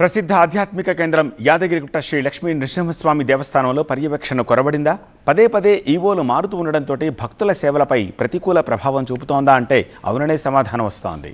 ప్రసిద్ధ ఆధ్యాత్మిక కేంద్రం యాదగిరిగుట్ట శ్రీ లక్ష్మీ నృసింహస్వామి దేవస్థానంలో పర్యవేక్షణ కొరబడిందా? పదే పదే ఈవోలు మారుతూ ఉండడంతో భక్తుల సేవలపై ప్రతికూల ప్రభావం చూపుతోందా అంటే అవుననే సమాధానం వస్తోంది.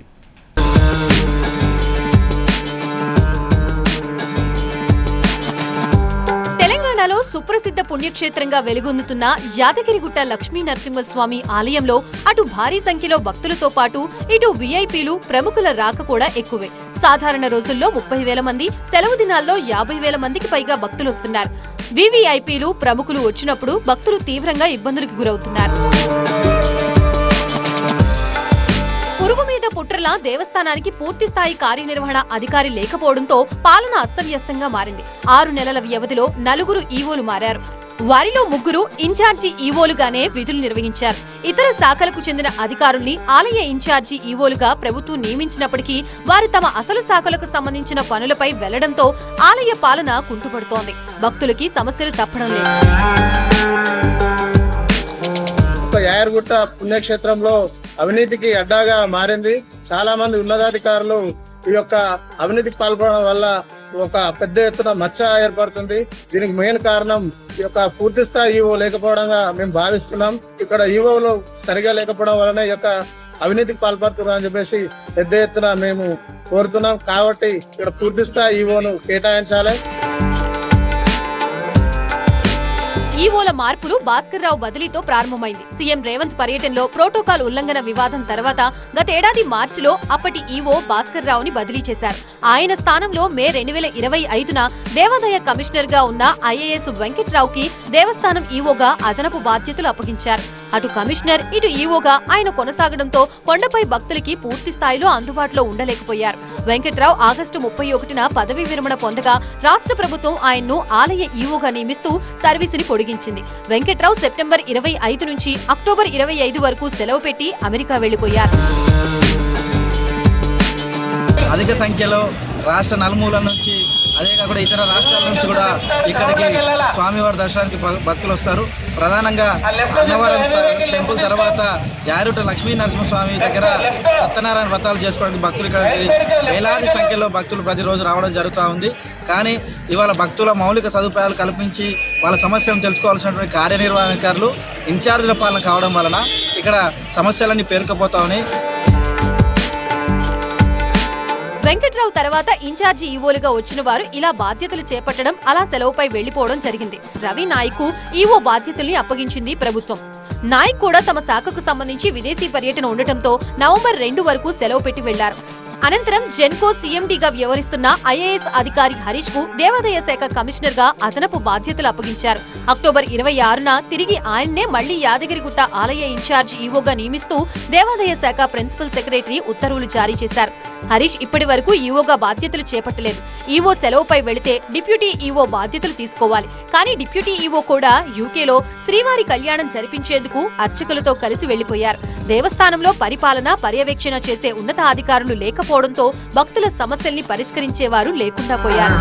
తెలంగాణలో సుప్రసిద్ధ పుణ్యక్షేత్రంగా వెలుగొందుతున్న యాదగిరిగుట్ట లక్ష్మీ నరసింహస్వామి ఆలయంలో అటు భారీ సంఖ్యలో భక్తులతో పాటు ఇటు విఐపీలు ప్రముఖుల రాక కూడా ఎక్కువే. సాధారణ రోజుల్లో ముప్పై వేల మంది సెలవు దినాల్లో యాభై వేల మందికి పైగా భక్తులు వస్తున్నారు. వివిఐపీలు ప్రముఖులు వచ్చినప్పుడు భక్తులు తీవ్రంగా ఇబ్బందులకు గురవుతున్నారు. పురుగు మీద పుట్రలా దేవస్థానానికి పూర్తి స్థాయి కార్యనిర్వహణ అధికారి లేకపోవడంతో పాలన అస్తవ్యస్తంగా మారింది. ఆరు నెలల వ్యవధిలో నలుగురు ఈవోలు మారారు. వారిలో ముగ్గురు ఇన్ఛార్జి ఈవోలుగానే విధులు నిర్వహించారు. ఇతర శాఖలకు చెందిన అధికారుల్ని ఆలయ ఇన్ఛార్జి ఈవోలుగా ప్రభుత్వం నియమించినప్పటికీ వారు తమ అసలు శాఖలకు సంబంధించిన పనులపై వెళ్ళడంతో ఆలయ పాలన కుంటుపడుతోంది. భక్తులకి సమస్యలు తప్పడం లేదు. యాయర్గుట్ట పుణ్యక్షేత్రంలో అవినీతికి అడ్డాగా మారింది. చాలా మంది ఉన్నతాధికారులు ఈ యొక్క అవినీతికి పాల్పడడం వల్ల ఒక పెద్ద ఎత్తున మచ్చ ఏర్పడుతుంది. దీనికి మెయిన్ కారణం ఈ యొక్క పూర్తి స్థాయి ఈవో లేకపోవడంగా మేము భావిస్తున్నాం. ఇక్కడ ఈవోలు సరిగా లేకపోవడం వలన ఈ యొక్క అవినీతికి పాల్పడుతున్నారు అని చెప్పేసి పెద్ద ఎత్తున మేము కోరుతున్నాం. కాబట్టి ఇక్కడ పూర్తి స్థాయి ఈవోను కేటాయించాలి. ఈవోల మార్పులు భాస్కర్ రావు బదిలీతో ప్రారంభమైంది. సీఎం రేవంత్ పర్యటనలో ప్రోటోకాల్ ఉల్లంఘన వివాదం తర్వాత గతేడాది మార్చిలో అప్పటి ఈవో భాస్కర్ రావుని బదిలీ చేశారు. ఆయన స్థానంలో మే రెండు వేల ఇరవై ఐదున దేవాదాయ కమిషనర్గా ఉన్న ఐఏఎస్ వెంకట్రావుకి దేవస్థానం ఈవోగా అదనపు బాధ్యతలు అప్పగించారు. అటు కమిషనర్ ఇటు ఈవోగా ఆయన కొనసాగడంతో కొండపై భక్తులకి పూర్తి స్థాయిలో అందుబాటులో ఉండలేకపోయారు. వెంకట్రావు ఆగస్టు ముప్పై ఒకటిన పదవీ విరమణ పొందగా రాష్ట్ర ప్రభుత్వం ఆయన్ను ఆలయ ఈవోగా నియమిస్తూ సర్వీసుని పొడిగించింది వెంకట్రావు సెప్టెంబర్ ఇరవై ఐదు నుంచి అక్టోబర్ ఇరవై ఐదు వరకు సెలవు పెట్టి అమెరికా వెళ్ళిపోయారు అధిక సంఖ్యలో రాష్ట్ర నలుమూల నుంచి అదే కాకుండా ఇతర రాష్ట్రాల నుంచి కూడా ఇక్కడికి స్వామివారి దర్శనానికి భక్తులు వస్తారు. ప్రధానంగా అన్నవరం టెంపుల్ తర్వాత యారుట లక్ష్మీ నరసింహస్వామి దగ్గర సత్యనారాయణ వ్రతాలు చేసుకోవడానికి భక్తులు ఇక్కడికి వేలాది సంఖ్యలో భక్తులు ప్రతిరోజు రావడం జరుగుతూ ఉంది. కానీ ఇవాళ భక్తుల మౌలిక సదుపాయాలు కల్పించి వాళ్ళ సమస్యలను తెలుసుకోవాల్సినటువంటి కార్యనిర్వహణాధికారులు ఇన్ఛార్జీల పాలన కావడం వలన ఇక్కడ సమస్యలన్నీ పేరుకుపోతా ఉన్నాయి. వెంకట్రావు తర్వాత ఇన్ఛార్జి ఈవోలుగా వచ్చిన వారు ఇలా బాధ్యతలు చేపట్టడం అలా సెలవుపై వెళ్ళిపోవడం జరిగింది. రవి నాయక్ ఈవో బాధ్యతల్ని అప్పగించింది ప్రభుత్వం. నాయక్ కూడా తమ శాఖకు సంబంధించి విదేశీ పర్యటన ఉండటంతో నవంబర్ రెండు వరకు సెలవు పెట్టి వెళ్ళారు. అనంతరం జెన్కో సీఎండీగా వ్యవహరిస్తున్న ఐఏఎస్ అధికారి హరీష్కు దేవాదాయ శాఖ కమిషనర్గా అదనపు బాధ్యతలు అప్పగించారు. అక్టోబర్ ఇరవై ఆరున తిరిగి ఆయన్నే మళ్ళీ యాదగిరిగుట్ట ఆలయ ఇన్ఛార్జ్ ఈవోగా నియమిస్తూ దేవాదాయ శాఖ ప్రిన్సిపల్ సెక్రటరీ ఉత్తర్వులు జారీ చేశారు. హరీష్ ఇప్పటి వరకు ఈవోగా బాధ్యతలు చేపట్టలేదు. ఈవో సెలవుపై వెళితే డిప్యూటీ ఈవో బాధ్యతలు తీసుకోవాలి. కానీ డిప్యూటీ ఈవో కూడా యూకేలో శ్రీవారి కళ్యాణం జరిపించేందుకు అర్చకులతో కలిసి వెళ్ళిపోయారు దేవస్థానంలో పరిపాలన పర్యవేక్షణ చేసే ఉన్నతాధికారులు లేకపోవడంతో భక్తుల సమస్యల్ని పరిష్కరించేవారు లేకుండా పోయారు.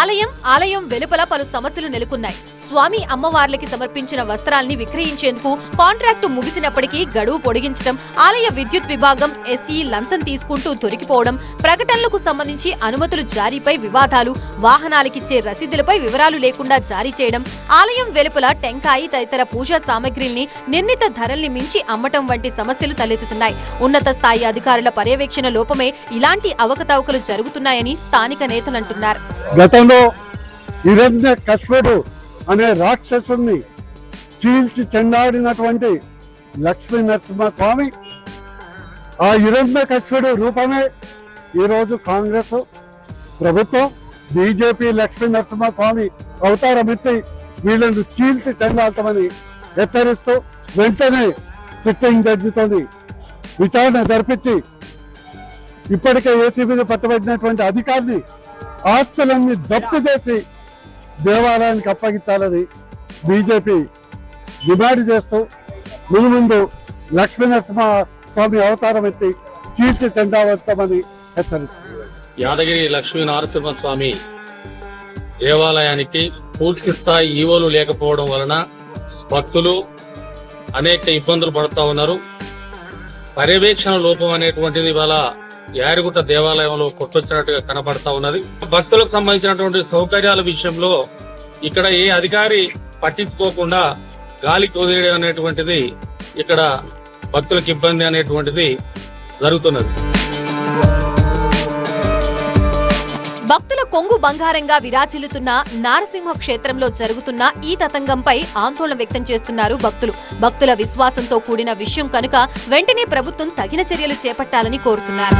ఆలయం ఆలయం వెలుపల పలు సమస్యలు నెలకొన్నాయి. స్వామి అమ్మవార్లకి సమర్పించిన వస్త్రాల్ని విక్రయించేందుకు కాంట్రాక్టు ముగిసినప్పటికీ గడువు పొడిగించడం ఆలయ విద్యుత్ విభాగం ఎస్ఈ లంచం తీసుకుంటూ దొరికిపోవడం ప్రకటనలకు సంబంధించి అనుమతులు జారీపై వివాదాలు వాహనాలకిచ్చే రసీదులపై వివరాలు లేకుండా జారీ చేయడం ఆలయం వెలుపల టెంకాయి తదితర పూజా సామగ్రిల్ని నిర్ణీత ధరల్ని మించి అమ్మటం వంటి సమస్యలు తలెత్తుతున్నాయి. ఉన్నత స్థాయి అధికారుల పర్యవేక్షణ లోపమే ఇలాంటి అవకతవకలు జరుగుతున్నాయని స్థానిక నేతలంటున్నారు గతంలో హిరణ్య కశ్వడు అనే రాక్షసుని చీల్చి చెండాడినటువంటి లక్ష్మీ నరసింహస్వామి. ఆ హిరణ్య కశ్వడు రూపమే ఈరోజు కాంగ్రెస్ ప్రభుత్వం. బీజేపీ లక్ష్మీ నరసింహస్వామి అవతారం ఎత్తి వీళ్ళను చీల్చి చెండాడతామని హెచ్చరిస్తూ వెంటనే సిట్టింగ్ జడ్జితో విచారణ జరిపించి ఇప్పటికే ఏసీబీని పట్టబడినటువంటి అధికారిని ఆస్తులన్నీ జప్తు చేసి దేవాలయానికి అప్పగించాలని బీజేపీ డిమాండ్ చేస్తూ ముందు ముందు లక్ష్మీ నరసింహ స్వామి అవతారం ఎత్తి చీల్చి చెండాడతామని హెచ్చరిస్తుంది యాదగిరి లక్ష్మీ నరసింహస్వామి దేవాలయానికి పూర్తి స్థాయి ఈవోలు లేకపోవడం వలన భక్తులు అనేక ఇబ్బందులు పడుతూ ఉన్నారు. పర్యవేక్షణ లోపం అనేటువంటిది ఇవాళ యారిగుట్ట దేవాలయంలో కొట్టొచ్చినట్టుగా కనబడతా ఉన్నది. భక్తులకు సంబంధించినటువంటి సౌకర్యాల విషయంలో ఇక్కడ ఏ అధికారి పట్టించుకోకుండా గాలికి వదిలేయడం అనేటువంటిది ఇక్కడ భక్తులకు ఇబ్బంది అనేటువంటిది జరుగుతున్నది. భక్తుల కొంగు బంగారంగా విరాచిల్లుతున్న నారసింహ క్షేత్రంలో జరుగుతున్న ఈ తతంగంపై ఆందోళన వ్యక్తం చేస్తున్నారు భక్తులు. భక్తుల విశ్వాసంతో కూడిన విషయం కనుక వెంటనే ప్రభుత్వం తగిన చర్యలు చేపట్టాలని కోరుతున్నారు.